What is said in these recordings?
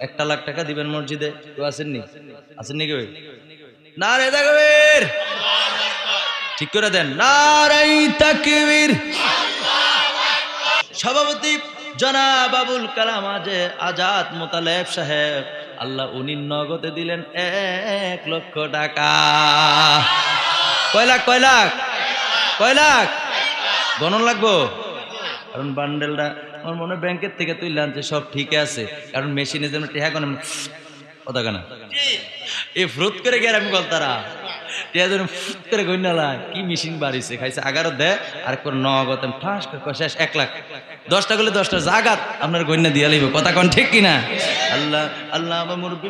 একটা লাখ টাকা দিবেন মসজিদে। কেউ আসেননি? আসেননি কেউ? না রে তাকবীর! ঠিক করে দেন। নারাই তাকবীর! সভাপতি জনাব আবুল কালাম আজে আজাদ মোতালেব সাহেব, আল্লাহ উনি নগদে দিলেন এক লক্ষ টাকা। কয় লাখ কয় লাখ? কয় লাখ? গণন লাগবো? কারণ বান্ডেলটা আমার মনে হয় ব্যাংকের থেকে তুই লাঞ্চে সব ঠিক আছে কারণ মেশিনে যেন টেহা কোনো কথা কেনা এ ফ্রুত করে গেলাম বল বলতারা যেন গন্যালা কি মেশিন বাড়িছে, খাইছে। আগারো দে, আর কোন শেষ, এক লাখ। দশটা করলে দশটা, জাগাত। আপনার গন্যা দিয়া কথা কোন ঠিক কিনা? আল্লাহ আল্লাহ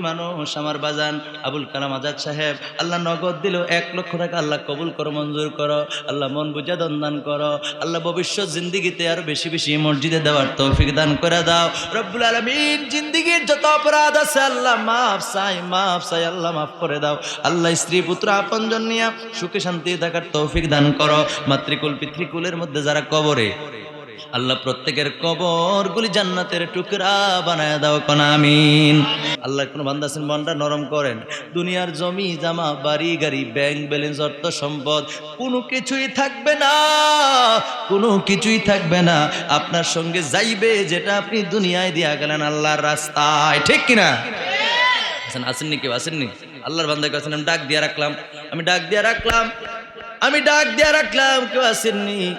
মানুষ, আমার বাজান আবুল কালাম আজাদ সাহেব। আল্লাহ নগদ দিল এক লক্ষ টাকা। আল্লাহ কবুল করো, মঞ্জুর করো। আল্লাহ মন বুঝা দন্দান করো। আল্লাহ ভবিষ্যৎ জিন্দিগিতে আরও বেশি বেশি মসজিদে দেওয়ার তৌফিক দান করে দাও। রব্বুল আলমিন জিন্দিগির যত অপরাধ আছে, আল্লাহ মাফ চাই মাফ চাই, আল্লাহ মাফ করে দাও। আল্লাহ স্ত্রী পুত্র আপনজন নিয়া সুখে শান্তি থাকার তৌফিক দান করো। মাতৃকুল, পিতৃকুলের মধ্যে যারা কবরে, আল্লাহ প্রত্যেকের কবর গুলি জান্নাতের টুকরা বানায় দাও কোন, আমিন। আল্লাহ কোন বান্দাসিন মনটা নরম করেন। দুনিয়ার জমি, জামা, বাড়ি, গাড়ি, ব্যাংক ব্যালেন্স, অর্থ, সম্পদ, কোনো কিছুই থাকবে না, কোনো কিছুই থাকবে না। আপনার সঙ্গে যাইবে যেটা আপনি দুনিয়ায় দিয়া গেলেন আল্লাহর রাস্তায়। ঠিক কিনা? আছেন আসেননি কেউ? আসেননি আল্লাহর বান্দাকে আমি ডাক দিয়ে রাখলাম। আমি ডাক দিয়ে রাখলাম। আমি ডাক দিয়ে রাখলাম, কেউ আসেননি।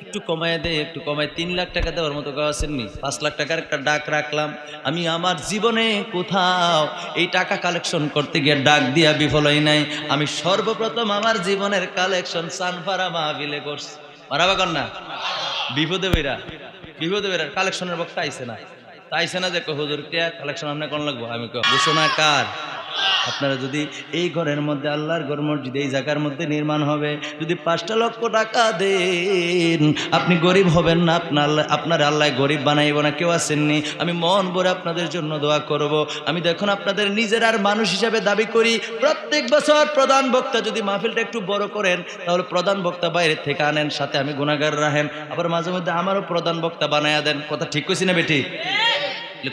একটু কমায় দে, একটু কমায়। তিন লাখ টাকা দেওয়ার মতো কেউ আসেননি। পাঁচ লাখ টাকার একটা ডাক রাখলাম। আমি আমার জীবনে কোথাও এই টাকা কালেকশন করতে গিয়ে ডাক দিয়া বিফল হই নাই। আমি সর্বপ্রথম আমার জীবনের কালেকশন সানফারা মাহবিলে করছি। মারাবা না। বিপদে বেরা বিপদে বেরা কালেকশনের বক্তা আইছে না। তাইছে না যে হুজুর কে কালেকশন আপনি কোন লাগবো? আমি ঘোষণা কার? আপনারা যদি এই ঘরের মধ্যে আল্লাহর ঘর মসজিদ, এই জায়গার মধ্যে নির্মাণ হবে, যদি পাঁচটা লক্ষ টাকা দেন, আপনি গরিব হবেন না আপনার আপনার আল্লাহ গরিব বানাইব না, কেউ আসেননি। আমি মন ভরে আপনাদের জন্য দোয়া করব। আমি দেখুন আপনাদের নিজের আর মানুষ হিসাবে দাবি করি, প্রত্যেক বছর প্রধান বক্তা যদি মাহফিলটা একটু বড় করেন, তাহলে প্রধান বক্তা বাইরে থেকে আনেন, সাথে আমি গুণাগার রাখেন আবার মাঝে মধ্যে আমারও প্রধান বক্তা বানায়া দেন। কথা ঠিক কইছি না বেটি?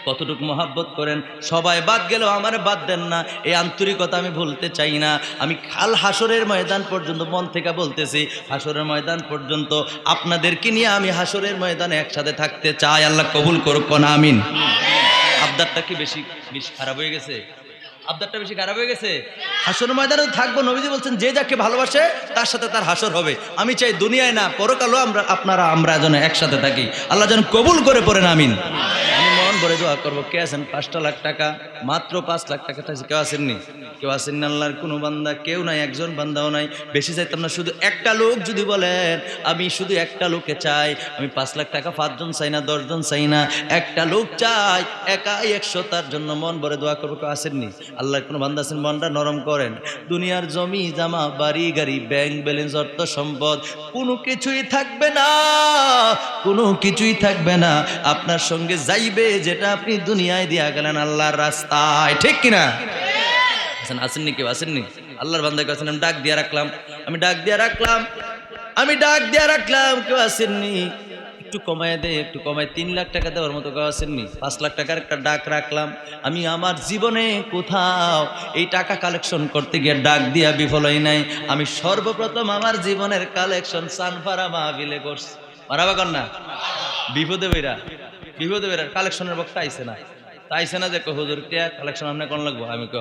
কতটুকু মহাব্বত করেন? সবাই বাদ গেলেও আমার বাদ দেন না। এই আন্তরিকতা আমি ভুলতে চাই না। আমি খাল হাসরের ময়দান পর্যন্ত, মন থেকে বলতেছি, হাসরের ময়দান পর্যন্ত আপনাদেরকে নিয়ে আমি হাসরের ময়দানে একসাথে থাকতে চাই। আল্লাহ কবুল করুক না আমিন। আবদারটা কি বেশি বেশি খারাপ হয়ে গেছে? আবদারটা বেশি খারাপ হয়ে গেছে? হাসর ময়দানে থাকব, নবীজি বলছেন, যে যাকে ভালোবাসে, তার সাথে তার হাসর হবে। আমি চাই দুনিয়ায় না, পরকালও আমরা, আপনারা, আমরা যেন একসাথে থাকি। আল্লাহ যেন কবুল করে পড়েন, আমিন। আমি দোয়া করব। কে আছেন? পাঁচটা লাখ টাকা। মাত্র পাঁচ লাখ টাকা কেউ আসেননি? কেউ আসেননি আল্লাহর কোনো বান্দা? কেউ নাই, একজন বান্দাও নাই। বেশি চাইতাম না, শুধু একটা লোক যদি বলেন, আমি শুধু একটা লোকে চাই। আমি পাঁচ লাখ টাকা, পাঁচজন চাই না, দশজন চাই না। একটা লোক চাই, একাই একশো তার জন্য মন ভরে দোয়া করব। কেউ আসেননি? আল্লাহর কোনো বান্দা আছেন? মনটা নরম করেন। দুনিয়ার জমি, জামা, বাড়ি, গাড়ি, ব্যাংক ব্যালেন্স, অর্থ সম্পদ, কোনো কিছুই থাকবে না, কোনো কিছুই থাকবে না। আপনার সঙ্গে যাইবে যেটা আপনি দুনিয়ায় দিয়া গেলেন আল্লাহর রাস্তায়, ঠিক কিনা? আছেন আসেননি কেউ, আসেননি? আল্লাহর বান্দাকে আছেন আমি ডাক দিয়ে রাখলাম। আমি ডাক দিয়ে রাখলাম। আমি ডাক দিয়ে রাখলাম, কেউ আসেননি। একটু কমায় দে, একটু কমায়। তিন লাখ টাকা দেওয়ার মতো কেউ আসেননি। পাঁচ লাখ টাকার একটা ডাক রাখলাম। আমি আমার জীবনে কোথাও এই টাকা কালেকশন করতে গিয়ে ডাক দিয়া বিফল হই নাই। আমি সর্বপ্রথম আমার জীবনের কালেকশন সানফারা মাহবিলে করছি। মারাবা না? বিপদে বেরা বিপদে কালেকশনের বক্তা আইছে না। তাইছে না যে হুজুর, কে কালেকশন আপনি কোন লাগবো? আমি কো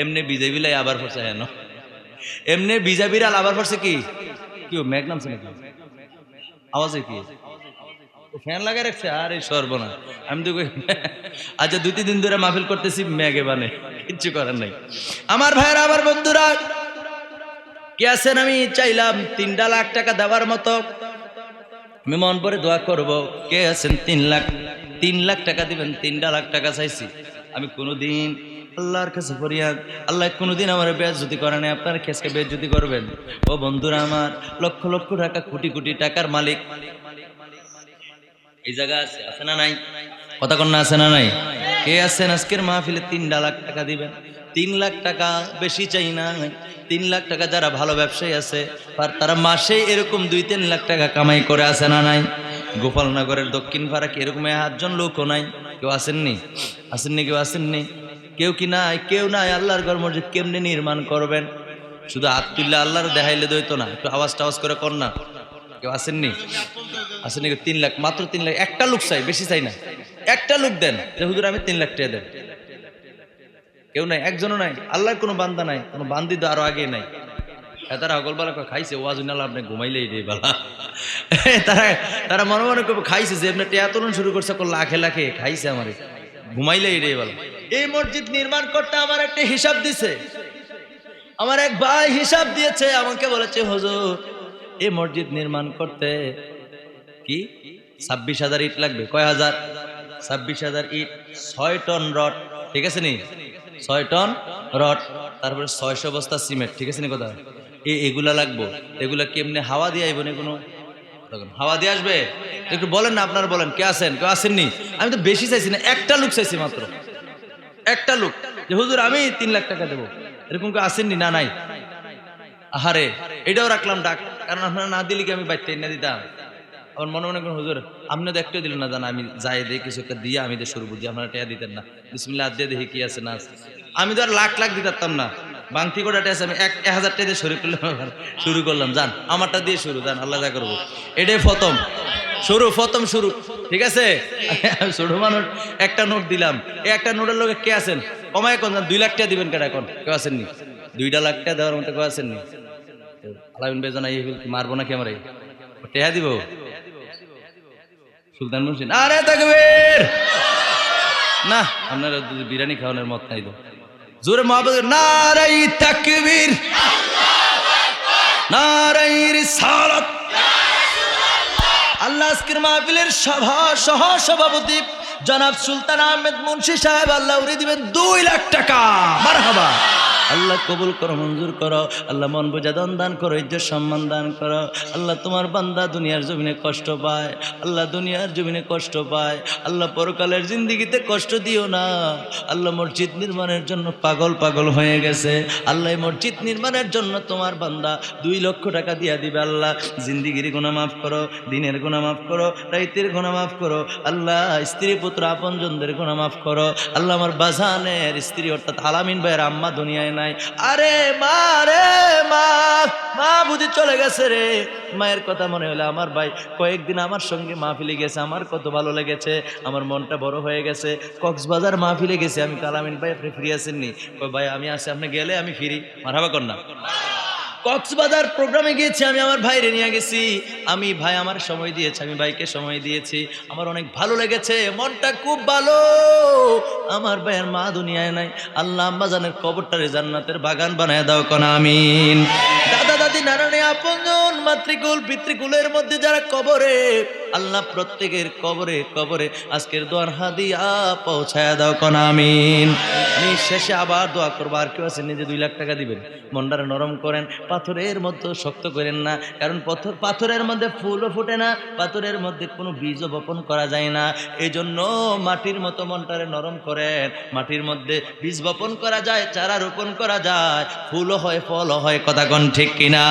এমনি বিজে বিলাই আবার পড়ছে হেন। এমনি বিজা বিড়াল আবার পড়ছে কি? কি মেঘ নামছে নাকি? আওয়াজে কি? ফ্যান লাগা রাখছে? আর আরে সর্বনা আমি তো আচ্ছা দুই, তিন ধরে মাহফিল করতেছি, মেঘে বানে কিচ্ছু করার নাই। আমার ভাইয়েরা আমার বন্ধুরা, কে আছেন আমি চাইলাম, তিনটা লাখ টাকা দেওয়ার মতো আমি মন পরে দোয়া করব। কে আছেন? তিন লাখ। তিন লাখ টাকা দিবেন, তিনটা লাখ টাকা চাইছি। আমি কোনোদিন আল্লাহর কাছে ফরিয়াদ, আল্লাহ কোনোদিন আমার বেজ্জতি করে নাই। আপনার খেসকে বেজ্জতি করবেন? ও বন্ধুরা আমার, লক্ষ লক্ষ টাকা, কোটি কোটি টাকার মালিক। এই জায়গা আছে আছে না নাই? কথা কন্যা আছে না নাই? কে আছেন? আজকের মাহফিলে তিনটা লাখ টাকা দিবেন। তিন লাখ টাকা বেশি চাই না। তিন লাখ টাকা যারা ভালো ব্যবসায়ী আছে, আর তারা মাসে এরকম দুই, তিন লাখ টাকা কামাই করে আসে না নাই? গোপালনগরের দক্ষিণ পাড়া কি এরকম আটজন লোকও নাই? কেউ আসেননি? আসেননি, কেউ আসেননি? কেউ কি নাই? কেউ নাই? আল্লাহর ঘর মসজিদ কেমনি নির্মাণ করবেন? শুধু হাত তুললে আল্লাহর দেখাইলে দইতো না, একটু আওয়াজ টাওয়াজ করে কর না। কেউ আসেননি? আসেননি তিন লাখ, মাত্র তিন লাখ। একটা লোক চাই, বেশি চাই না। একটা লোক দেন হুজুর আমি তিন লাখ টাকা দেন কেউ নাই, একজনও নাই, আল্লাহর কোনো বান্দা নাই, কোনো বান্দি তো আরও আগে নাই। তারা কয়, খাইছে, ওয়াজ নালা আপনি ঘুমাইলেই রে বেলা। তারা তারা মনে মনে করবে খাইছে, যে আপনি টেয়া তুলন শুরু করছে লাখে লাখে, খাইছে আমারে, ঘুমাইলেই রে বেলা। এই মসজিদ নির্মাণ করতে আমার একটা হিসাব দিছে। আমার এক ভাই হিসাব দিয়েছে, আমাকে বলেছে, হুজুর, এই মসজিদ নির্মাণ করতে কি? ছাব্বিশ হাজার ইট লাগবে। কয় হাজার? ছাব্বিশ হাজার ইট, ছয় টন রড, ঠিক আছে নি? ছয় টন রড, তারপরে ছয়শো বস্তা সিমেন্ট, ঠিক আছে নি কথা? এগুলা লাগবো। এগুলা কেমনে হাওয়া দিয়ে আইব না কোনো? হাওয়া দিয়ে আসবে? একটু বলেন না, আপনারা বলেন, কে আছেন? কেউ আসেননি? আমি তো বেশি চাইছি না, একটা লোক চাইছি মাত্র। একটা লোক। যে, হুজুর, আমি তিন লাখ টাকা দেবো। এরকম কেউ আসেননি? না, নাই। আহারে, এটাও রাখলাম ডাক। কারণ আপনারা না দিলে কি আমি বাইতে না দিতাম? আমার মনে মনে করেন, হুজুর, আপনি তো একটাও দিলেন না জানা, আমি যাই দিয়ে কিছু একটা দিয়ে আমি তো শুরু বুঝি, আপনারা টেয়া দিতেন না। বিসমিল্লাহ হাত দিয়ে দেখি কি আছে না আমি তো আর লাখ লাখ দিতে পারতাম না। বাংতি কোটা আছে, আমি এক এক হাজার টাকা দিয়ে শুরু করলাম শুরু করলাম। যান, আমারটা দিয়ে শুরু, যান, আল্লাহ যা করব। এটাই প্রথম। শুরু প্রথম শুরু। ঠিক আছে? ছোট মানুষ, একটা নোট দিলাম। একটা নোটের লোকে কে আছেন? কমায় কোন দুই লাখ টাকা দিবেন কেন এখন? কেউ আসেননি দুইটা লাখ টাকা দেওয়ার মতো কেউ আসেননি আলামিন বেজন এই মারবো নাকি আমরা টেহা দিব? সুলতান মুর্শিদ। আরে তাকবীর! না, আপনারা যদি বিরিয়ানি খাওয়ানোর মত নাই তো। জোরে মহাবত নারাই তাকবীর। নারাই রিসালাত। আল্লাহ আজকের মাহফিলের সভা সহ সভাপতি জনাব সুলতান আহমেদ মুন্সি সাহেব, আল্লাহ উড়ে দিবেন দুই লাখ টাকা। মারহাবা। আল্লাহ কবুল করো, মঞ্জুর করো। আল্লাহ মন বোঝা দান দান করো, ইজ্জত সম্মান দান করো। আল্লাহ তোমার বান্দা দুনিয়ার জমিনে কষ্ট পায়। আল্লাহ দুনিয়ার জমিনে কষ্ট পায়। আল্লাহ পরকালের জিন্দিগিতে কষ্ট দিও না। আল্লাহ মসজিদ নির্মাণের জন্য পাগল পাগল হয়ে গেছে। আল্লাহ মসজিদ নির্মাণের জন্য তোমার বান্দা দুই লক্ষ টাকা দিয়া দিবে আল্লাহ। জিন্দিগির গুণা মাফ করো, দিনের গুণা মাফ করো, রাইতের গুণা মাফ করো। আল্লাহ স্ত্রী পুত্র আপনজনদের গুণা মাফ করো। আল্লাহ আমার বাজানের স্ত্রী অর্থাৎ আলামিন ভাইয়ের আম্মা দুনিয়ায় নাই। আরে মা, রে মা মা বুঝি চলে গেছে রে। মায়ের কথা মনে হলো আমার ভাই, কয়েকদিন আমার সঙ্গে মাহফিলে গেছে, আমার কত ভালো লেগেছে, আমার মনটা বড় হয়ে গেছে। কক্সবাজার মাহফিলে গেছে, আমি কালামিন ভাই আপনি ফিরে আসেননি। ভাই আমি আসি আপনি গেলে আমি ফিরি। মারাবা কন্যা কক্সবাজার প্রোগ্রামে গিয়েছি, আমি আমার ভাইরে নিয়ে গেছি। আমি, ভাই আমার সময় দিয়েছি, আমি ভাইকে সময় দিয়েছি। আমার অনেক ভালো লেগেছে, মনটা খুব ভালো। আমার ভাইয়ের মা দুনিয়ায় নাই। আল্লাহ আম্বাজানের কবরটারে জান্নাতের বাগান বানায় দাও, কোন আমিন। দাদা, দাদি নারায়ণে আপনজন, মাতৃকুল, পিতৃকুলের মধ্যে যারা কবরে আল্লাহ প্রত্যেকের কবরে কবরে আজকের দোয়ার হাদিয়া পৌঁছায় দাও কোন, আমিন। আমি শেষে আবার দোয়া করব, আর কেউ আছে নিজে দুই লাখ টাকা দিবেন। মনটারে নরম করেন, পাথরের মধ্যে শক্ত করেন না, কারণ পাথর, পাথরের মধ্যে ফুলও ফোটে না, পাথরের মধ্যে কোনো বীজও বপন করা যায় না। এই জন্য মাটির মতো মনটারে নরম করেন, মাটির মধ্যে বীজ বপন করা যায়, চারা রোপণ করা যায়, ফুলও হয়, ফলও হয়, কথা কোন ঠিক কিনা?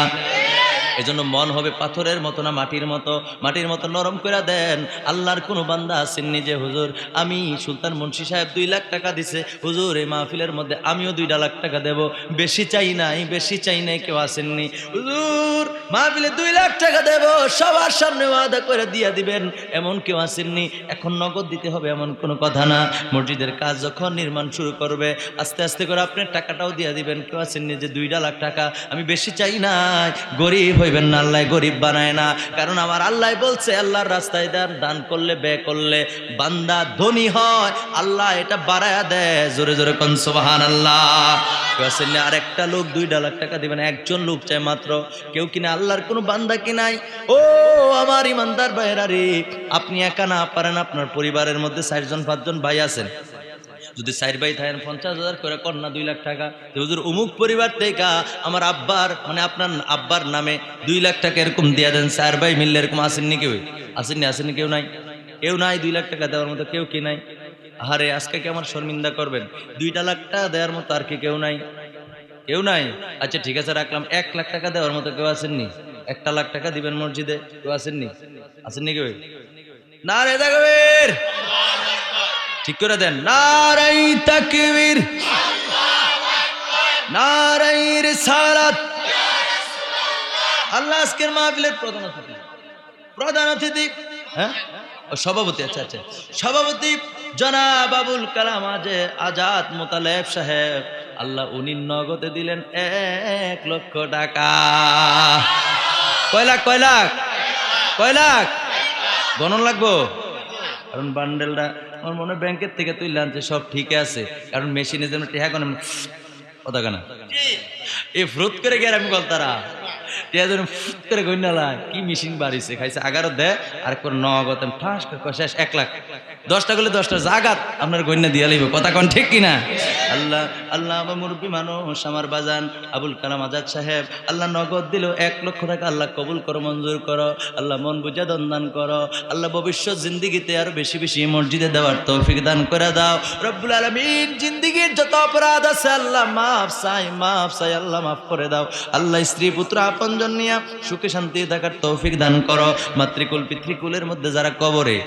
এজন্য মন হবে পাথরের মতো না মাটির মতো। মাটির মতো নরম করে দেন। আল্লাহর কোনো বান্দা আসেননি যে, হুজুর, আমি সুলতান মুন্সি সাহেব দুই লাখ টাকা দিছে। হুজুর, এই মাহফিলের মধ্যে আমিও দুইটা লাখ টাকা দেব। বেশি চাই নাই, বেশি চাই নাই, কেউ আসেননি। হুজুর, মাহফিলে দুই লাখ টাকা দেব। সবার সামনে ওয়াদা করে দিয়ে দিবেন। এমন কেউ আসেননি। এখন নগদ দিতে হবে এমন কোনো কথা না। মসজিদের কাজ যখন নির্মাণ শুরু করবে, আস্তে আস্তে করে আপনি টাকাটাও দিয়ে দিবেন। কেউ আসেননি যে, দুইটা লাখ টাকা। আমি বেশি চাই নাই, গরিব হইবেন না, আল্লাহ গরিব বানায় না। কারণ আমার আল্লাহ বলছে, আল্লাহর রাস্তায় দান দান করলে, ব্যয় করলে বান্দা ধনী হয়। আল্লাহ এটা বাড়ায়া দেয়। জোরে জোরে কোন সুবাহান আল্লাহ আর একটা লোক দুইটা লাখ টাকা দিবেন, একজন লোক চায় মাত্র। কেউ কিনা আল্লাহর কোনো বান্দা কি নাই? ও আমার ইমানদার ভাইয়েরা রে, আপনি একা না পারেন, আপনার পরিবারের মধ্যে চারজন, পাঁচজন ভাই আছেন। যদি চার ভাই থাকেন, পঞ্চাশ হাজার করে কন্যা দুই লাখ টাকা। হুজুর অমুক পরিবার থেকে আমার আব্বার মানে আপনার আব্বার নামে দুই লাখ টাকা এরকম দিয়ে দেন, চার ভাই মিললে এরকম আসেননি কেউ? আসেননি আসেননি কেউ নাই? কেউ নাই, দুই লাখ টাকা দেওয়ার মতো কেউ কি নাই? আরে আজকে কি আমার শর্মিন্দা করবেন? দুইটা লাখ টাকা দেওয়ার মতো আর কি কেউ নাই? কেউ নাই? আচ্ছা ঠিক আছে, রাখলাম। এক লাখ টাকা দেওয়ার মতো কেউ আসেননি? একটা লাখ টাকা দিবেন মসজিদে, কেউ আসেননি? আসেননি কেউ? না রে দেখবেন ঠিক করে দেন। নারাই তাকবীর। নারাই রিসালাত। আল্লাহ আজকের মাহফিলের প্রধান অতিথি। প্রধান অতিথি হ্যাঁ? সভাপতি আচ্ছা আচ্ছা। সভাপতি জনাব আবুল কালাম আজে আজাদ মোতালেব সাহেব। আল্লাহ উনি নগদে দিলেন এক লক্ষ টাকা। কয় লাখ কয় লাখ? কয় লাখ? গণন লাগবো? কারণ বান্ডেলটা আমার মনে হয় ব্যাংকের থেকে তুই আনছে সব ঠিক আছে। কারণ মেশিনের জন্য টেহা কোনো কথা কেনা এই ফ্রুত করে গেলাম বল আমি কথা আল্লাহ আল্লাহ আমার বাজান আবুল কালাম আজাদ সাহেব, আল্লাহ নগদ দিল এক লক্ষ টাকা, আল্লাহ কবুল করো, মঞ্জুর করো, আল্লাহ মন বুঝা দন্দান করো, আল্লাহ ভবিষ্যৎ জিন্দিগিতে আরও বেশি বেশি মসজিদে দেওয়ার তৌফিক দান করে দাও। রব্বুল আলমিন, জিন্দিগির যত অপরাধ আছে, আল্লাহ মাফ চাই মাফ চাই, আল্লাহ মাফ করে দাও। আল্লাহ স্ত্রী পুত্র আপনজন নিয়ে সুখে শান্তি থাকার তৌফিক দান করো। মাতৃকুল, পিতৃকুলের মধ্যে যারা কবরে,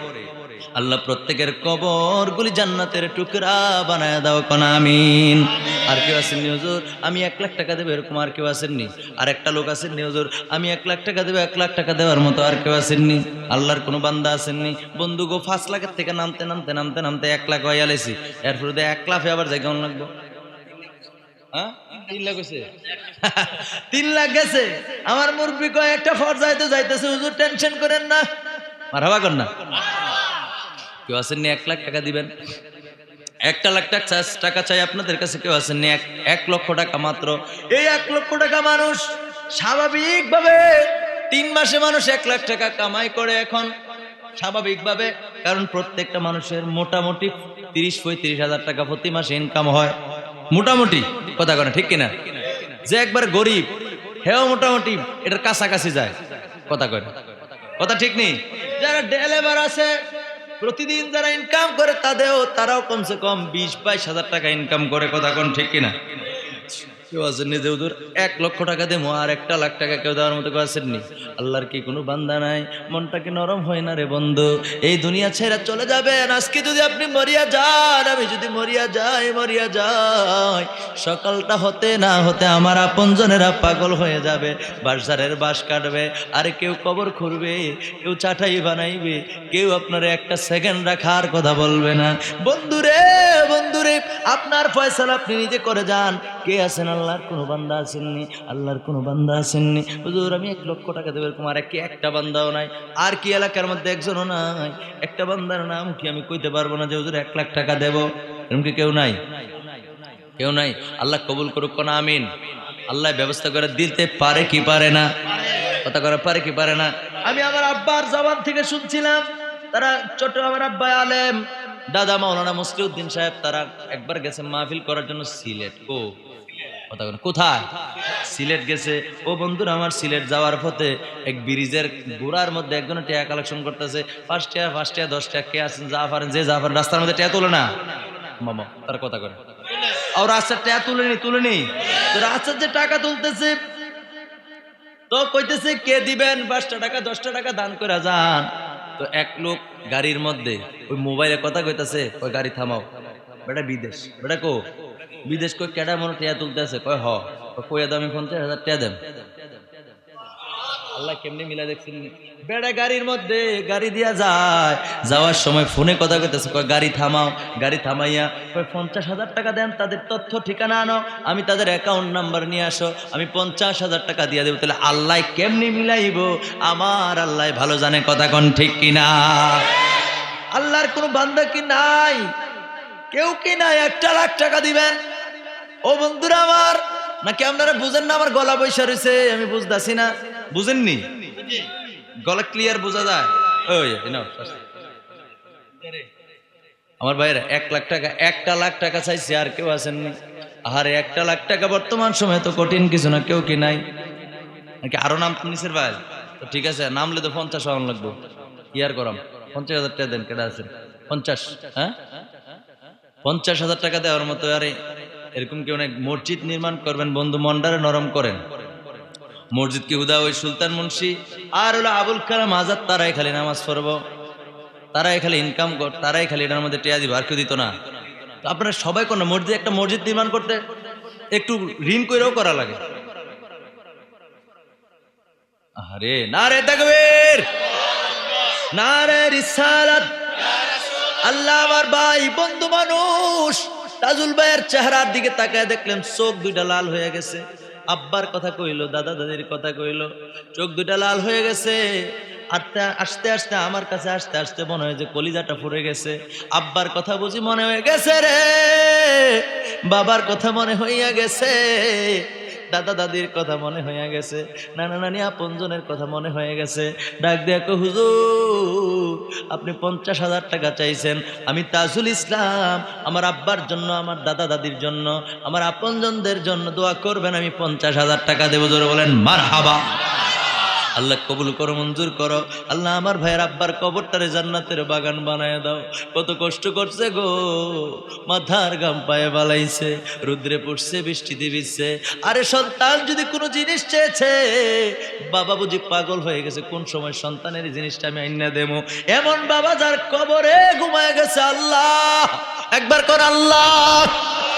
আল্লাহ প্রত্যেকের কবরগুলি জান্নাতের টুকরা বানায় দাও কোন, আমিন। আর কেউ আসেননি হুজুর? আমি এক লাখ টাকা দেবো, এরকম আর কেউ আসেননি আর একটা লোক আসেননি হুজুর? আমি এক লাখ টাকা দেবো, এক লাখ টাকা দেওয়ার মতো আর কেউ আসেননি আল্লাহর কোনো বান্দা আসেননি বন্ধু গো, পাঁচ লাখের থেকে নামতে নামতে নামতে নামতে এক লাখ হয়ে আলেছি এরপরে এক লাখে আবার জায়গা লাগবো? হয়েছে তিন লাখ গেছে। আমার মুরব্বী কয়, একটা ফর যাইতে যাইতেছে, হুজুর টেনশন করেন না। মারাবা কর না। কেউ আসেননি এক লাখ টাকা দিবেন? একটা লাখ টাকা টাকা চাই আপনাদের কাছে, কেউ আসেননি এক এক লক্ষ টাকা মাত্র। এই এক লক্ষ টাকা মানুষ স্বাভাবিকভাবে তিন মাসে মানুষ এক লাখ টাকা কামাই করে এখন। স্বাভাবিকভাবে, কারণ প্রত্যেকটা মানুষের মোটামুটি তিরিশ পঁয়ত্রিশ হাজার টাকা প্রতি মাসে ইনকাম হয়। মোটামুটি, কথা কেন ঠিক কিনা? যে একবার গরিব, হেও মোটামুটি এটার কাছাকাছি যায়, কথা কয় কথা ঠিক নেই? যারা ডেলেভার আছে, প্রতিদিন যারা ইনকাম করে, তাদেরও, তারাও কমসে কম বিশ বাইশ হাজার টাকা ইনকাম করে, কথা কোন ঠিক কিনা? কেউ আসেননি এক লক্ষ টাকা দেবো আর একটা লাখ টাকা কেউ দেওয়ার মতো কেউ আসেননি আল্লাহর কি কোনো নাই? মনটা কি নরম হয় না রে বন্ধু? এই দুনিয়া চলে যাবেন। আজকে যদি আপনি মরিয়া যান, আমি যদি মরিয়া যাই মরিয়া যাই, সকালটা হতে না হতে আমার আপনজনেরা পাগল হয়ে যাবে, বাসারের বাস কাটবে, আর কেউ কবর খুঁড়বে, কেউ চাটাই বানাইবে, কেউ আপনার একটা সেকেন্ড রাখার কথা বলবে না। বন্ধুরে বন্ধুরে, আপনার ফয়সালা আপনি নিজে করে যান। কে আছেন আল্লাহর কোনো বান্দা আসেননি, আল্লাহর কোনো বান্দা আসেননি। হুজুর, আমি এক লক্ষ টাকা দেবো এরকম, আর কি একটা বান্দাও নাই। আর কি এলাকার মধ্যে একজনও নাই। একটা বান্দার নাম কি আমি কইতে পারব না যে, হুজুর, এক লাখ টাকা দেবো? এরকম কি কেউ নাই? কেউ নাই। আল্লাহ কবুল করুক, কোন আমিন। আল্লাহ ব্যবস্থা করে দিতে পারে কি পারে না? কথা করে পারে কি পারে না? আমি আমার আব্বার জবান থেকে শুনছিলাম, তারা ছোট আমার আব্বা আলেম, দাদা মাওলানা মুসলিউদ্দিন সাহেব, তারা একবার গেছে মাহফিল করার জন্য সিলেট। ও কথা কোথায়? সিলেট গেছে। ও বন্ধুরা, আমার সিলেট যাওয়ার এক ব্রিজের মধ্যে একজন কালেকশন ফার্স্ট ফার্স্ট কে যা যে যা রাস্তার মধ্যে না। মামা, তার কথা করে আর রাস্তার তুলেনি তুলেনি। তো রাস্তার যে টাকা তুলতেছে, তো কইতেছে, কে দিবেন? পাঁচটা টাকা, দশটা টাকা দান করে যান। তো এক লোক গাড়ির মধ্যে ওই মোবাইলে কথা কইতাছে, ওই গাড়ি থামাও। বেটা বিদেশ। বেটা কো? বিদেশ কই কেডা মনে টিয়া তুলতেছে কয় হ। কইয়া দামি পঞ্চাশ হাজার টিয়া দেন। আল্লাহ কেমনি মিলা দেখছেন বেড়া গাড়ির মধ্যে গাড়ি দিয়া যায়। যাওয়ার সময় ফোনে কথা কইতেছে কয় গাড়ি থামাও গাড়ি থামাইয়া কয় পঞ্চাশ হাজার টাকা দেন তাদের তথ্য ঠিকানা আনো আমি তাদের অ্যাকাউন্ট নাম্বার নিয়ে আসো আমি পঞ্চাশ হাজার টাকা দিয়ে দেবো। তাহলে আল্লাহ কেমনি মিলাইব? আমার আল্লাহ ভালো জানে কথা কন ঠিক কিনা? আল্লাহর কোনো বান্দা কি নাই? কেউ কি নাই একটা লাখ টাকা দিবেন? ও বন্ধুরা আমার, নাকি আপনারা বুঝেন না আমার গলা বৈশা রয়েছে? আমি বুঝতেছি না। বুঝেননি? গলা ক্লিয়ার বোঝা যায়? ওই আমার ভাইয়েরা, এক লাখ টাকা, একটা লাখ টাকা চাইছে, আর কেউ আসেননি আরে একটা লাখ টাকা বর্তমান সময়ে তো কঠিন কিছু না, কেউ কি নাই? নাকি আরও নাম নিছের ভাই? তো ঠিক আছে নামলে তো পঞ্চাশ হওয়ান লাগবো। ইয়ার করাম? পঞ্চাশ হাজার টাকা দেন কেটে আছেন? পঞ্চাশ হ্যাঁ? পঞ্চাশ হাজার টাকা দেওয়ার মতো, আরে এরকম কেউ অনেক মসজিদ নির্মাণ করবেন? বন্ধু মন্ডারে নরম করেন। মসজিদ কি হুদা ওই সুলতান মুন্সি? আর হলো আবুল কালাম আজাদ, তারাই খালি নামাজ পড়ব। তারাই খালি ইনকাম কর, তারাই খালি এটার মধ্যে টেয়া দিব, আর কেউ দিত না। তো আপনারা সবাই কোন মসজিদ একটা মসজিদ নির্মাণ করতে একটু ঋণ করেও করা লাগে। আরে না রে তাকবীর! না রে রিসালাত! আল্লাহ আমার ভাই, বন্ধু মানুষ। তাজুল ভাইয়ের চেহারার দিকে তাকায় দেখলেন চোখ দুইটা লাল হয়ে গেছে। আব্বার কথা কইলো, দাদা দাদির কথা কইলো, চোখ দুইটা লাল হয়ে গেছে। আস্তে আস্তে আস্তে, আমার কাছে আসতে আসতে মনে হয় যে কলিজাটা ফুরে গেছে। আব্বার কথা বুঝি মনে হয়ে গেছে রে। বাবার কথা মনে হইয়া গেছে। দাদা দাদির কথা মনে হয়ে গেছে, নানা নানি আপনজনের কথা মনে হয়ে গেছে। ডাক দেখো হুজুর, আপনি পঞ্চাশ হাজার টাকা চাইছেন। আমি তাজুল ইসলাম, আমার আব্বার জন্য, আমার দাদা দাদির জন্য, আমার আপনজনদের জন্য দোয়া করবেন, আমি পঞ্চাশ হাজার টাকা দেবো। জোরে বলেন মার হাবা আল্লাহ কবুল করো, মঞ্জুর করো। আল্লাহ আমার ভাইয়ের আব্বার কবরটারে জান্নাতের বাগান বানায় দাও। কত কষ্ট করছে গো। মাথার গাম পায়ে বালাইছে, রুদ্রে পড়ছে বৃষ্টি দিবিছে আরে সন্তান, যদি কোনো জিনিস চেয়েছে, বাবা বুঝি পাগল হয়ে গেছে, কোন সময় সন্তানের জিনিসটা আমি আইনা দেবো? এমন বাবা যার কবরে ঘুমায় গেছে আল্লাহ। একবার কর আল্লাহ।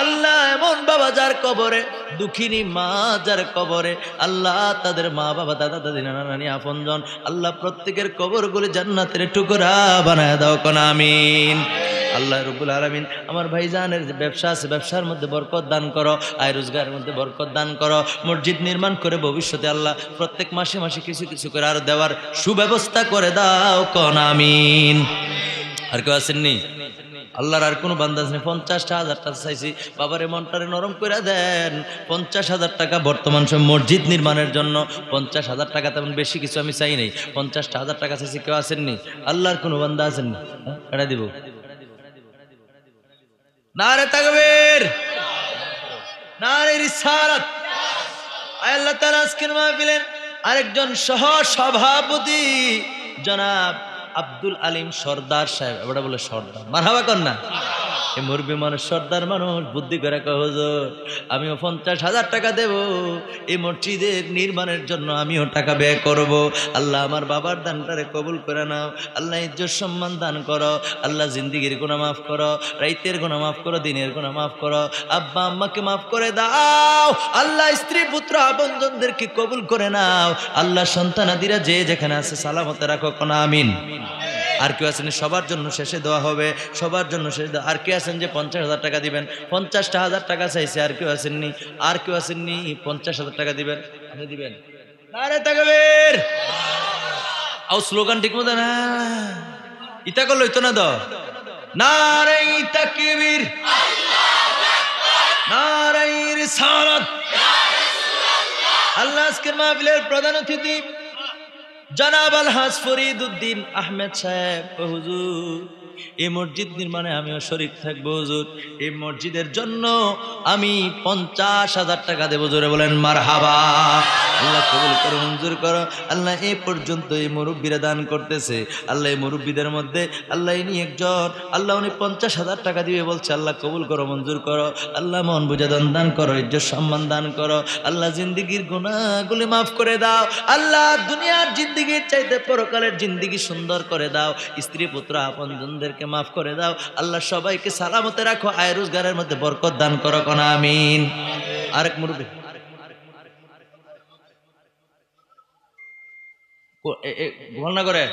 আল্লাহ এমন বাবা যার কবরে, দুঃখিনী মা যার কবরে, আল্লাহ তাদের মা, বাবা, দাদা, দাদি, নানা, নানি, আপনজন, আল্লাহ প্রত্যেকের কবরগুলি জান্নাতের টুকরা বানায় দাও কোন, আমিন। আল্লাহ রবুল আলমিন, আমার ভাইজানের যে ব্যবসা আছে, ব্যবসার মধ্যে বরকত দান করো, আয় রোজগারের মধ্যে বরকত দান করো, মসজিদ নির্মাণ করে ভবিষ্যতে আল্লাহ প্রত্যেক মাসে মাসে কিছু কিছু করে আর দেওয়ার সুব্যবস্থা করে দাও কোন, আমিন। আর কেউ আসেননি আল্লাহর আর কোনো বান্দা আছে পঞ্চাশটা হাজার টাকা চাইছি। বাবারে মনটারে নরম করে দেন। পঞ্চাশ হাজার টাকা বর্তমান সময় মসজিদ নির্মাণের জন্য। পঞ্চাশ হাজার টাকা তেমন বেশি কিছু আমি চাই নাই। পঞ্চাশটা হাজার টাকা চাইছি কেউ আসেননি? আল্লাহর কোনো বান্দা আসেননি? হ্যাঁ, এটা দিব। না রে তাকবীর! না রে রিসালাত আল্লাহ তাআলা আজকের মাহফিলের আরেকজন সহ সভাপতি জনাব আব্দুল আলিম সর্দার সাহেব এবারে বলে সর্দার। মারহাবা কর না এই মুরবি মানুষ সর্দার মানুষ বুদ্ধি করে কয়, হুজুর আমিও পঞ্চাশ হাজার টাকা দেব। এই মসজিদের নির্মাণের জন্য আমিও টাকা ব্যয় করব। আল্লাহ আমার বাবার দানটারে কবুল করে নাও। আল্লাহ ইজ্জত সম্মান দান করো। আল্লাহ জিন্দিগির গুণা মাফ করো। রাইতের গুণা মাফ করো দিনের গুণা মাফ করো। আব্বা আম্মাকে মাফ করে দাও। আল্লাহ স্ত্রী পুত্র আপনজনদেরকে কবুল করে নাও। আল্লাহ সন্তানাদিরা যে যেখানে আছে সালামতে রাখো কোন আমিন। আর কেউ আছেন সবার জন্য শেষে দেওয়া হবে, সবার জন্য শেষে দেওয়া আর কেউ আছেন যে পঞ্চাশ হাজার টাকা দিবেন, পঞ্চাশটা হাজার টাকা চাইছে, আর কেউ আসেননি আর কেউ আসেননি পঞ্চাশ হাজার টাকা দিবেন, আপনি দিবেন। স্লোগান ঠিক মতো না? ইতা করল ইতো না দ না রে তাকবীর! না রে আল্লাহ আজকের মাহফিলের প্রধান অতিথি জনাব হাসফরিদ উদ্দিন আহমেদ সাহেব হুজুর। এই মসজিদ নির্মাণে আমিও শরিক থাকব, হুজুর। এই মসজিদের জন্য আমি পঞ্চাশ হাজার টাকা দেবো, জোরে বলেন মার হাবা আল্লাহ কবুল করো, মঞ্জুর করো। আল্লাহ এই পর্যন্ত এই মুরব্বীরা দান করতেছে। আল্লাহ এই মুরব্বীদের মধ্যে আল্লাহ ইনি একজন। আল্লাহ উনি পঞ্চাশ হাজার টাকা দিবে বলছে, আল্লাহ কবুল করো, মঞ্জুর করো। আল্লাহ মন বুঝা দান দান করো, ইজ্জত সম্মান দান করো। আল্লাহ জিন্দিগির গুণাগুলি মাফ করে দাও। আল্লাহ দুনিয়ার জিন্দিগির চাইতে পরকালের জিন্দিগি সুন্দর করে দাও। স্ত্রী পুত্র আপনজনদেরকে মাফ করে দাও। আল্লাহ সবাইকে সালামতে রাখো, আয় রোজগারের মধ্যে বরকত দান করো কোন, আমিন। আরেক না করে।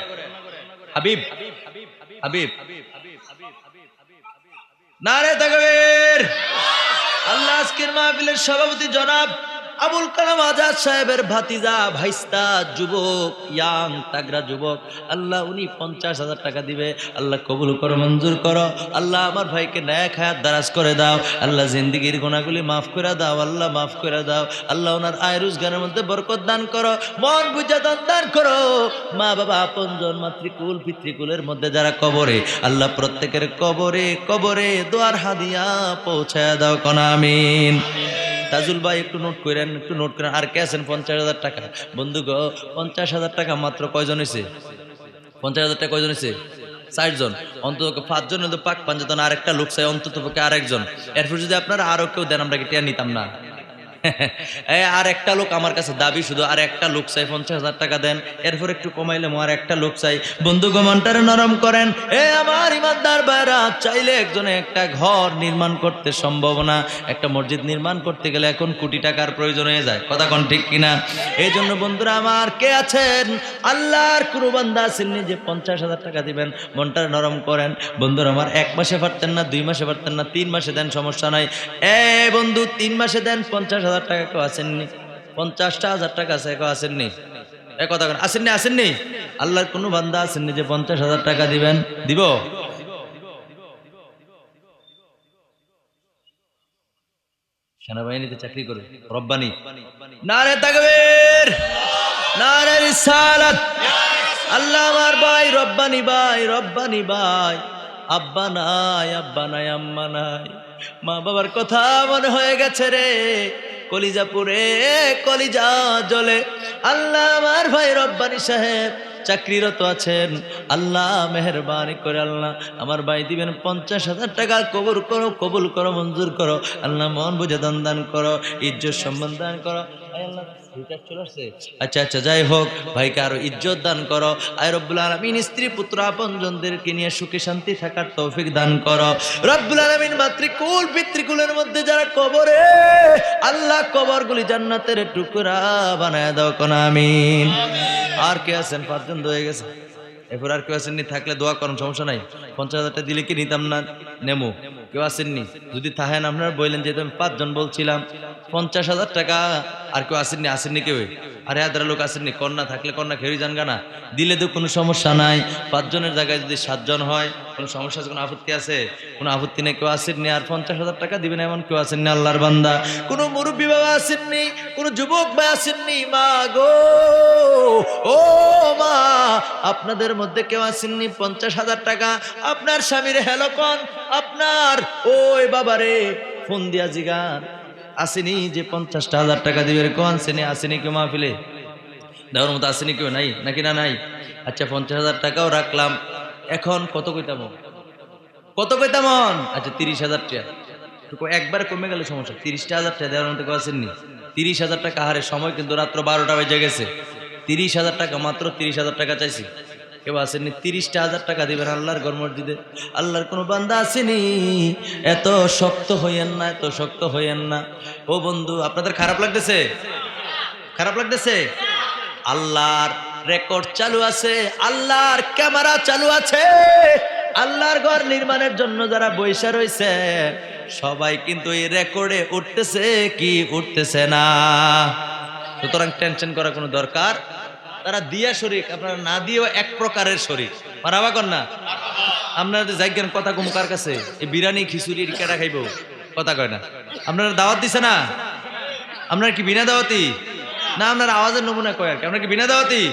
হাবিব হাবিব। না রে তাকবীর। আল্লাহ আজকের মাহফিলের সভাপতি জনাব আবুল কালাম আজাদ সাহেবের ভাতিজা, ভাইস্তা, যুবক, ইয়াং তাগরা যুবক, আল্লাহ উনি পঞ্চাশ হাজার টাকা দিবে। আল্লাহ কবুল করো, মঞ্জুর করো। আল্লাহ আমার ভাইকে ন্যায় খায়াত দারাজ করে দাও। আল্লাহ জিন্দিগির গোনাগুলি মাফ করে দাও। আল্লাহ মাফ করে দাও। আল্লাহ ওনার আয় রোজগারের মধ্যে বরকত দান করো। মন বুঝা দান দান করো। মা বাবা, আপনজন, মাতৃকুল, পিতৃকুলের মধ্যে যারা কবরে, আল্লাহ প্রত্যেকের কবরে কবরে দোয়ার হাদিয়া পৌঁছায় দাও কনা, আমিন। তাজুল ভাই, একটু নোট করেন একটু নোট করেন। আর কে আছেন? পঞ্চাশ হাজার টাকা। বন্ধু গ, পঞ্চাশ হাজার টাকা মাত্র কয়জন হয়েছে পঞ্চাশ হাজার টাকা কয়জন হয়েছে চারজন। অন্তত পাঁচজন তো পাক পাঞ্জাতন আরেকটা লোক চাই, অন্তত পক্ষে আরেকজন। এরপর যদি আপনারা আরও কেউ দেন, আমরা কি টিয়া নিতাম না? আর একটা লোক আমার কাছে দাবি শুধু, আর একটা লোক চাই পঞ্চাশ হাজার টাকা দেন, এরপর একটু কমাইলে আর একটা লোক চাই। বন্ধু গমনটারে নরম করেন, এ, আমার ইমানদার বাইরা চাইলে একজনে একটা ঘর নির্মাণ করতে সম্ভব না। একটা মসজিদ নির্মাণ করতে গেলে এখন কোটি টাকার প্রয়োজন হয়ে যায়, কথা কোন ঠিক কিনা? এই জন্য বন্ধুরা আমার কে আছেন? আল্লাহর কোনো আসেননি যে পঞ্চাশ হাজার টাকা দিবেন মনটা নরম করেন। বন্ধুরা আমার এক মাসে পারতেন না, দুই মাসে পারতেন না, তিন মাসে দেন সমস্যা নাই। এ বন্ধু, তিন মাসে দেন পঞ্চাশ হাজার টাকা কেউ আসেননি। পঞ্চাশটা হাজার টাকা আছে, কেউ আসেননি। এ কথা আসেননি আসেননি? আল্লাহর কোনো বান্দা আসেননি যে পঞ্চাশ হাজার টাকা দিবেন। দিব? সেনাবাহিনীতে চাকরি করে, রব্বানি। রিসালাত! আল্লাহ আমার ভাই, রব্বানি ভাই রব্বানি ভাই। আব্বা নাই আব্বা নাই, আম্মা নাই। মা বাবার কথা মনে হয়ে গেছে রে। কলিজা পুরে কলিজা জলে আল্লাহ আমার ভাই রব্বানি সাহেব, চাকরিরত আছেন। আল্লাহ মেহরবানি করে আল্লাহ আমার ভাই দিবেন পঞ্চাশ হাজার টাকা, কবুল করো কবুল করো, মঞ্জুর করো। আল্লাহ মন বুঝে দান দান করো, ইজ্জত সম্মান দান করো। আল্লাহ? আচ্ছা আচ্ছা যাই হোক ভাইকে আরও ইজ্জত দান করো। আয় রব্বুল আলমিন স্ত্রী পুত্র আপনজনদেরকে নিয়ে সুখে শান্তি থাকার তৌফিক দান করো। রব্বুল আলমিন মাতৃকুল পিতৃকুলের মধ্যে যারা কবরে আল্লাহ কবরগুলি জান্নাতের টুকরা বানায় দাও কোন আমিন। আর কে আছেন? পাঁচজন হয়ে গেছে। এরপর আর কেউ আসেননি থাকলে দোয়া করুন সমস্যা নাই। পঞ্চাশ হাজার টাকা দিলে কি নিতাম না? নেমো। কেউ আসেননি? যদি থাকেন আপনারা বললেন যেহেতু আমি পাঁচজন বলছিলাম পঞ্চাশ হাজার টাকা আর কেউ আসেননি আসেননি কেউ? আরে হাজার লোক আসেননি, কন্যা থাকলে কন্যা খেয়ে যান গানা। দিলে তো কোনো সমস্যা নাই। পাঁচজনের জায়গায় যদি সাতজন হয়, কোনো সমস্যা কোনো আপত্তি আছে? কোনো আপত্তি নেই, কেউ আসেননি, আর পঞ্চাশ হাজার টাকা দিবেন এমন কেউ আসেননি, আল্লাহর বান্দা। কোনো মুরব্বী বাবা আসেননি, কোনো যুবক ভাই আসেননি, মা গো, ও মা, আপনাদের মধ্যে কেউ আসেননি, পঞ্চাশ হাজার টাকা। আপনার স্বামীর হেলো কন, আপনার, ওই বাবারে, ফোন দিয়া জিগান। আসেনি যে পঞ্চাশটা হাজার টাকা দিবে এরকম আসেনি আসেনি কেউ মাহফিলে? দেওয়ার মতো আসেনি কেউ? নাই? নাকি না নাই? আচ্ছা পঞ্চাশ হাজার টাকাও রাখলাম। এখন কত কইতাম? কত কইতাম? আচ্ছা তিরিশ হাজার টাকা একবার কমে গেলে সমস্যা। তিরিশটা হাজার টাকা দেওয়ার মতো কেউ আসেননি? তিরিশ হাজার টাকা হারে সময় কিন্তু রাত্র বারোটা বেজে গেছে। তিরিশ হাজার টাকা, মাত্র তিরিশ হাজার টাকা চাইছি। কেউ আসেনি তিরিশটা হাজার টাকা দিবেন আল্লাহর ঘর মসজিদে। আল্লাহর কোনো বান্দা আসেনি। এত শক্ত হইয়েন না, এত শক্ত হইয়েন না। ও বন্ধু, আপনাদের খারাপ লাগতেছে? খারাপ লাগতেছে? আল্লাহর রেকর্ড চালু আছে, আল্লাহর ক্যামেরা চালু আছে। আল্লাহর ঘর নির্মাণের জন্য যারা বৈশা রয়েছে, সবাই কিন্তু এই রেকর্ডে উঠতেছে কি উঠতেছে না। সুতরাং টেনশন করার কোনো দরকার তারা দিয়া শরিক আপনারা না দিয়েও এক প্রকারের শরিক মারাবা কর না? আপনারা যাইজ্ঞান কথা কম কার কাছে? এই বিরিয়ানি, খিচুড়ি কেটা খাইব? কথা কয় না। আপনারা দাওয়াত দিছে না? আপনার কি বিনা দাওয়াতি? না, আপনার আওয়াজের নমুনা কয় আর কি। আপনার কি বিনা দাওয়াতি?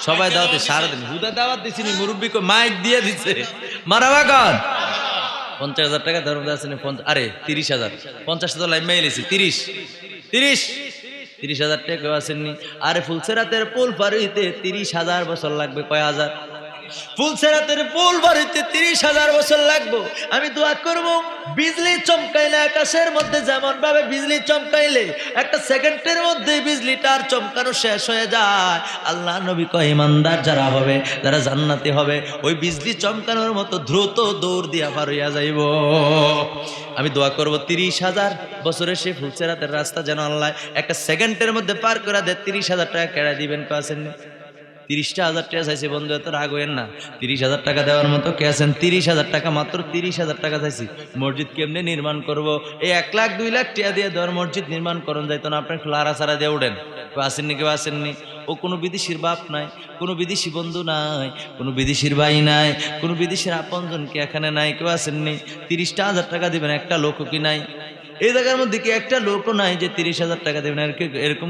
সবাই দাওয়াতি, সারাদিন। হুদা দাওয়াত দিছিনি মুরব্বী মাইক দিয়ে দিছে। মারাবা কন? পঞ্চাশ হাজার টাকা ধর্ম আরে, তিরিশ হাজার। পঞ্চাশ হাজার লাইন মেয়েছি তিরিশ। তিরিশ। তিরিশ হাজার টাকা আসেননি আরে ফুলসেরাতের পোল পারিতে তিরিশ হাজার বছর লাগবে কয় হাজার? ফুলসেরাতের পুল বাড়িতে তিরিশ হাজার বছর লাগবো। আমি দোয়া করব, বিজলি চমকাইলে আকাশের মধ্যে যেমন ভাবে বিজলি চমকাইলে, একটা সেকেন্ডের মধ্যে বিজলিটার চমকানো শেষ হয়ে যায়। আল্লাহ নবী কয় যারা হবে, যারা জান্নাতি হবে, ওই বিজলি চমকানোর মতো দ্রুত দৌড় দিয়া পার হইয়া যাইব। আমি দোয়া করব, তিরিশ হাজার বছরে সে ফুলসেরাতের রাস্তা যেন আল্লাহ একটা সেকেন্ডের মধ্যে পার করে দেয়। তিরিশ হাজার টাকা কেড়া দিবেন কাছেন তিরিশটা হাজার টাকা চাইছে, বন্ধু, এত রাগ হইেন না। তিরিশ হাজার টাকা দেওয়ার মতো কে আছেন? তিরিশ হাজার টাকা, মাত্র তিরিশ হাজার টাকা চাইছি। মসজিদ কেমনে নির্মাণ করব? এই এক লাখ, দুই লাখ টাকা দিয়ে দেওয়ার মসজিদ নির্মাণ করুন, যাইতো না, আপনি একটু লারা সারা দিয়ে উঠেন। কেউ আসেননি কেউ আসেননি। ও কোনো বিদেশির বাপ নাই, কোনো বিদেশি বন্ধু নাই, কোনো বিদেশির ভাই নাই, কোনো বিদেশির আপনজন কি এখানে নাই, কেউ আসেননি। তিরিশটা হাজার টাকা দেবেন, একটা লোকও কি নাই? এই জায়গার মধ্যে কি একটা লোকও নাই যে তিরিশ হাজার টাকা দেবেন? এরকম